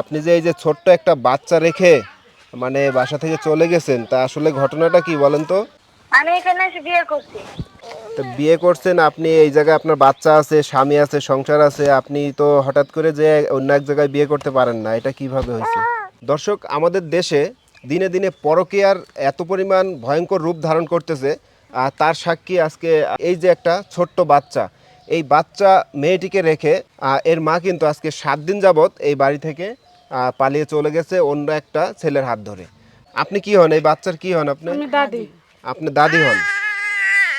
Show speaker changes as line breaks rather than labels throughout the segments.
আপনি যে এই যে ছোট্ট একটা বাচ্চা রেখে মানে বাসা থেকে চলে গেছেন তা আসলে ঘটনাটা কি বলেন তো?
আমি এখানে এসে বিয়ে করছি।
তো বিয়ে করছেন আপনি এই জায়গায় আপনার বাচ্চা আছে স্বামী আছে সংসার আছে আপনি তো হঠাৎ করে যে অন্য এক জায়গায় বিয়ে করতে পারেন না এটা কীভাবে হয়েছে? দর্শক আমাদের দেশে দিনে দিনে পরকীয়ার এত পরিমাণ ভয়ঙ্কর রূপ ধারণ করতেছে আর তার সাক্ষী আজকে এই যে একটা ছোট্ট বাচ্চা এই বাচ্চা মেয়েটিকে রেখে এর মা কিন্তু আজকে সাত দিন যাবৎ এই বাড়ি থেকে পালিয়ে চলে গেছে অন্য একটা ছেলের হাত ধরে। আপনি কি হন? এই বাচ্চার কি হন আপনি?
দাদি।
আপনি দাদি হন।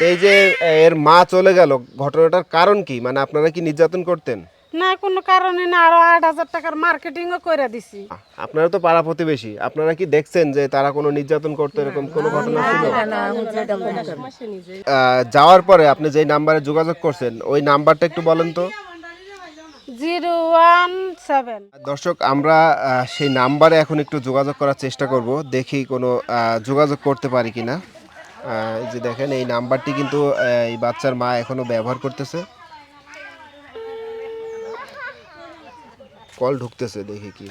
এই যে এর মা চলে গেল ঘটনাটার কারণ কি? মানে আপনারা কি নির্যাতন করতেন?
না কোনো কারণে না আরও আট হাজার টাকার মার্কেটিংও করে দিছি।
আপনারা তো পাড়া প্রতিবেশী। আপনারা কি দেখছেন যে তারা কোনো নির্যাতন করতো এরকম কোনো ঘটনা ছিল? যাওয়ার পরে আপনি যেই নাম্বারে যোগাযোগ করছেন ওই নাম্বারটা একটু বলেন তো।
Zero one seven.
দর্শক আমরা সেই নাম্বারে এখন একটু যোগাযোগ করার চেষ্টা করব। দেখি কোনো যোগাযোগ করতে পারি কিনা। যে দেখেন এই নাম্বারটি কিন্তু এই বাচ্চার মা এখনও ব্যবহার করতেছে। কল ঢুকতেছে দেখি কি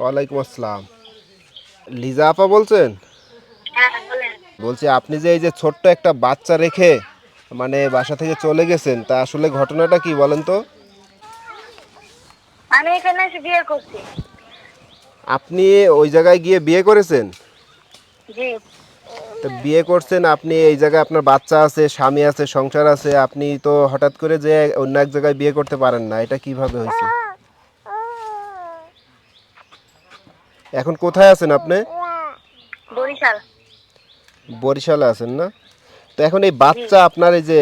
ওয়ালাইকুম আসসালাম। লিজা আপা বলছেন?
হ্যাঁ
বলছি আপনি যে এই যে ছোট্ট একটা বাচ্চা রেখে মানে বাসা থেকে চলে গেছেন তা আসলে ঘটনাটা কি বলেন তো?
আমি এখানে এসে বিয়ে করছি।
আপনি ওই জায়গায় গিয়ে বিয়ে করেছেন? তো বিয়ে করছেন আপনি এই জায়গায় আপনার বাচ্চা আছে স্বামী আছে সংসার আছে আপনি তো হঠাৎ করে যে অন্য এক জায়গায় বিয়ে করতে পারেন না এটা কীভাবে হয়েছে? এখন কোথায় আছেন আপনি?
বরিশাল।
বরিশালে আছেন না? তো এখন এই বাচ্চা আপনার এই যে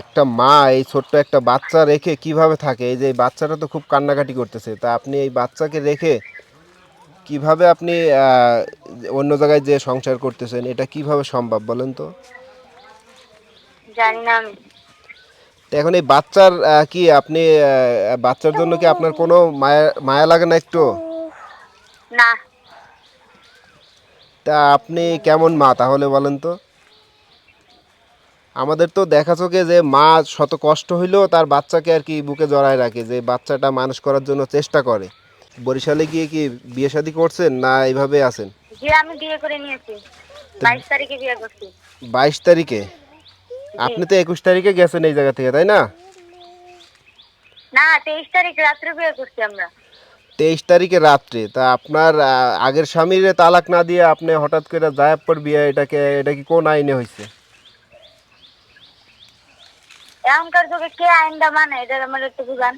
একটা মা এই ছোট্ট একটা বাচ্চা রেখে কীভাবে থাকে? এই যে এই বাচ্চাটা তো খুব কান্নাকাটি করতেছে তা আপনি এই বাচ্চাকে রেখে কীভাবে আপনি অন্য জায়গায় যে সংসার করতেছেন এটা কীভাবে সম্ভব বলেন তো?
জানি না আমি।
তো এখন এই বাচ্চার কি আপনি বাচ্চার জন্য কি আপনার কোনো মায়া মায়া লাগে না একটু?
না।
তা আপনি কেমন মা তাহলে বলেন তো? আমাদের তো দেখা চোখে যে মা শত কষ্ট হইলেও তার বাচ্চাকে আর কি বুকে জড়ায় রাখে যে বাচ্চাটা মানুষ করার জন্য চেষ্টা করে। বরিশালে গিয়ে কি বিয়ে শাদী করছেন না এইভাবে আছেন?
জি আমি বিয়ে করে নিয়েছি। বাইশ তারিখে বিয়ে করছি।
বাইশ তারিখে? আপনি তো একুশ তারিখে গেছেন এই জায়গা থেকে তাই না?
না তেইশ তারিখ রাত্রে বিয়ে করছি আমরা।
তেইশ তারিখে রাত্রে তা আপনার আগের স্বামীর তালাক না দিয়ে আপনি হঠাৎ করে জায়াব পর বিয়ে এটাকে এটা কি কোন আইনে হয়েছে?
এখনকার যুগে কে আইনটা মানে? এটা আমার একটু বুঝান।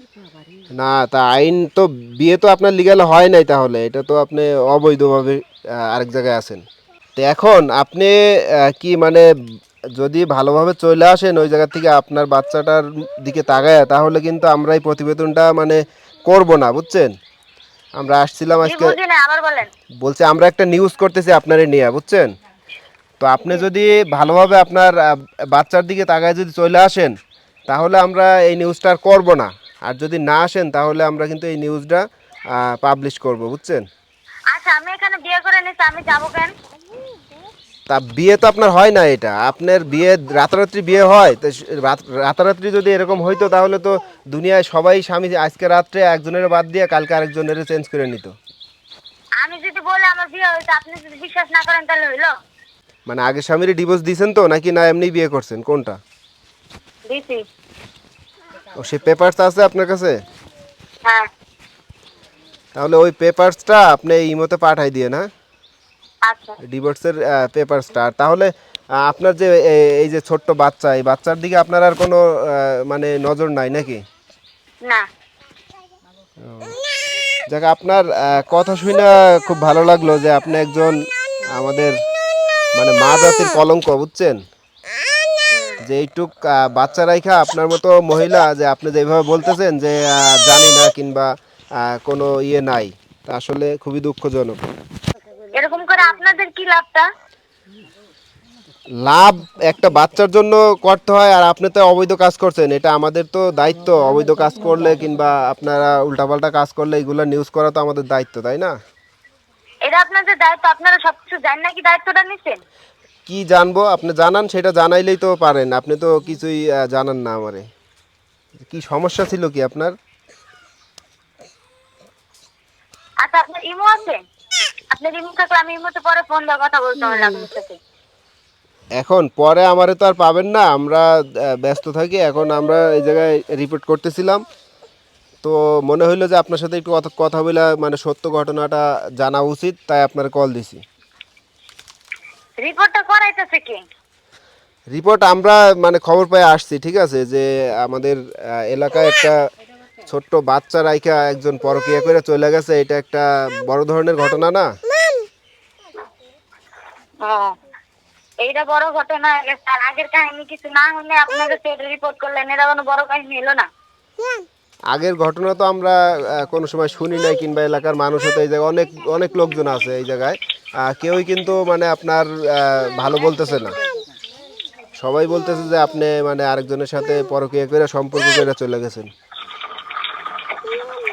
না তা আইন তো বিয়ে তো আপনার লিগাল হয় নাই তাহলে। এটা তো আপনি অবৈধভাবে আরেক জায়গায় আছেন। তো এখন আপনি কি মানে যদি ভালোভাবে চলে আসেন ওই জায়গা থেকে আপনার বাচ্চাটার দিকে তাকায় তাহলে কিন্তু আমরা এই প্রতিবেদনটা মানে করব না বুঝছেন? আমরা আসছিলাম আজকে বলছে আমরা একটা নিউজ করতেছি আপনারে নিয়ে বুঝছেন? তো আপনি যদি ভালোভাবে আপনার বাচ্চার দিকে তাকায় যদি চলে আসেন তাহলে আমরা এই নিউজটা আর করব না। আর যদি না আসেন তাহলে আমরা কিন্তু এই নিউজটা পাবলিশ করব বুঝছেন?
আচ্ছা আমি এখানে বিয়ে করে আমি যাব কেন?
তা বিয়ে তো আপনার হয় না এটা। আপনার বিয়ে রাতারাত্রি বিয়ে হয় তো রাত- রাতারাত্রি যদি এরকম হইতো তাহলে তো দুনিয়ায় সবাই স্বামী আজকে রাত্রে একজনের বাদ দিয়ে কালকে আরেকজনের চেঞ্জ করে নিত।
আমি যদি বলে আমার বিয়ে হয়েছে আপনি যদি বিশ্বাস না করেন তাহলে হইল?
মানে আগে স্বামীর ডিভোর্স দিয়েছেন তো নাকি না এমনি বিয়ে করছেন? কোনটা?
দিছি।
ও সে পেপারস আছে আপনার কাছে?
হ্যাঁ।
তাহলে ওই পেপারসটা আপনি ইমোতে পাঠাই দিয়ে না
আচ্ছা।
ডিভোর্সের পেপারসটা আর তাহলে আপনার যে এই যে ছোট্ট বাচ্চা এই বাচ্চার দিকে আপনার আর কোনো মানে নজর নাই নাকি?
না।
যাক আপনার কথা শুনে খুব ভালো লাগল যে আপনি একজন আমাদের মানে মা জাতির কলঙ্ক বুঝছেন? যে এইটুক বাচ্চা রাইখা আপনার মতো মহিলা যে আপনি যেভাবে বলতেছেন যে জানি না কিংবা কোনো ইয়ে নাই আসলে খুবই দুঃখজনক।
এরকম করে আপনাদের কি লাভটা?
লাভ একটা বাচ্চার জন্য করতে হয় আর আপনি তো অবৈধ কাজ করছেন এটা আমাদের তো দায়িত্ব অবৈধ কাজ করলে কিংবা আপনারা উল্টাপাল্টা কাজ করলে এগুলো নিউজ করা তো আমাদের দায়িত্ব তাই না?
এটা আপনাদের দায়িত্ব আপনারা সবকিছু জানেন নাকি দায়িত্বটা নিচ্ছেন
কি জানব? আপনি জানান সেটা জানাইলেই তো পারেন। আপনি তো কিছুই জানান না আমারে। কি সমস্যা ছিল কি আপনার?
আচ্ছা আপনার ইমো আছে? আপনার ইমো থাকলে আমি ইমোতে পরে ফোন দিয়ে কথা বলতে হবে সাথে।
এখন পরে আমারে তো আর পাবেন না। আমরা ব্যস্ত থাকি। এখন আমরা এই জায়গায় রিপোর্ট করতেছিলাম। তো মনে হইল যে আপনার সাথে একটু কথা- কথা বলে মানে সত্য ঘটনাটা জানা উচিত তাই আপনার কল দিছি।
রিপোর্টটা করাইতেছে কি?
রিপোর্ট আমরা মানে খবর পেয়ে আসছি ঠিক আছে? যে আমাদের এলাকায় একটা ছোট্ট বাচ্চা রাইখা একজন পরকিয়া করে চলে গেছে। এটা একটা বড় ধরনের ঘটনা না?
ও এইটা বড় ঘটনা আর আগের কাহিনী কিছু না হলে আপনারা সেটা রিপোর্ট করলেন এটা কোনো বড় কাহিনী এলো না।
আগের ঘটনা তো আমরা কোনো সময় শুনি নাই কিংবা এলাকার মানুষও তো এই জায়গায় অনেক অনেক লোকজন আছে এই জায়গায়। কেউই কিন্তু মানে আপনার ভালো বলতেছে না। সবাই বলতেছে যে আপনি মানে আরেকজনের সাথে পরকিয়া করে সম্পর্ক করে চলে গেছেন।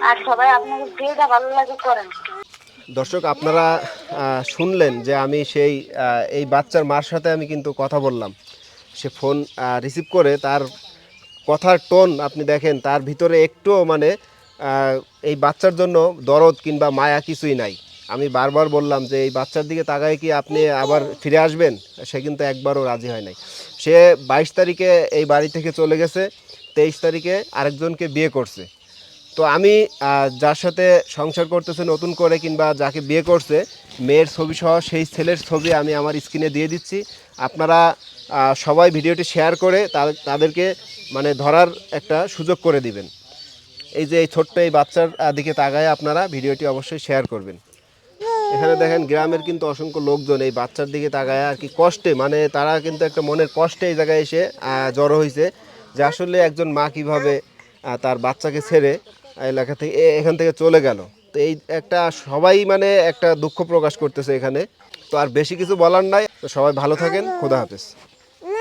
আর সবাই যেটা ভালো লাগে করেন।
দর্শক আপনারা শুনলেন যে আমি সেই এই বাচ্চার মার সাথে আমি কিন্তু কথা বললাম। সে ফোন রিসিভ করে তার কথার টোন আপনি দেখেন, তার ভিতরে একটুও মানে এই বাচ্চার জন্য দরদ কিংবা মায়া কিছুই নাই। আমি বারবার বললাম যে, এই বাচ্চার দিকে তাকায় কি আপনি আবার ফিরে আসবেন? সে কিন্তু একবারও রাজি হয় নাই। সে বাইশ তারিখে এই বাড়ি থেকে চলে গেছে, তেইশ তারিখে আরেকজনকে বিয়ে করছে। তো আমি যার সাথে সংসার করতেছে, নতুন করে কিংবা যাকে বিয়ে করছে, মেয়ের ছবি সহ সেই ছেলের ছবি আমি আমার স্ক্রিনে দিয়ে দিচ্ছি। আপনারা সবাই ভিডিওটি শেয়ার করে তাদেরকে মানে ধরার একটা সুযোগ করে দিবেন। এই যে এই ছোট্ট এই বাচ্চার দিকে তাকায় আপনারা, ভিডিওটি অবশ্যই শেয়ার করবেন। এখানে দেখেন, গ্রামের কিন্তু অসংখ্য লোকজন এই বাচ্চার দিকে তাকায়, আর কি কষ্টে মানে তারা কিন্তু একটা মনের কষ্টে এই জায়গায় এসে জড়ো হয়েছে যে আসলে একজন মা কীভাবে তার বাচ্চাকে ছেড়ে এলাকা থেকে এখান থেকে চলে গেল। তো এই একটা সবাই মানে একটা দুঃখ প্রকাশ করতেছে এখানে। তো আর বেশি কিছু বলার নাই। তো সবাই ভালো থাকেন। খোদা হাফেজ।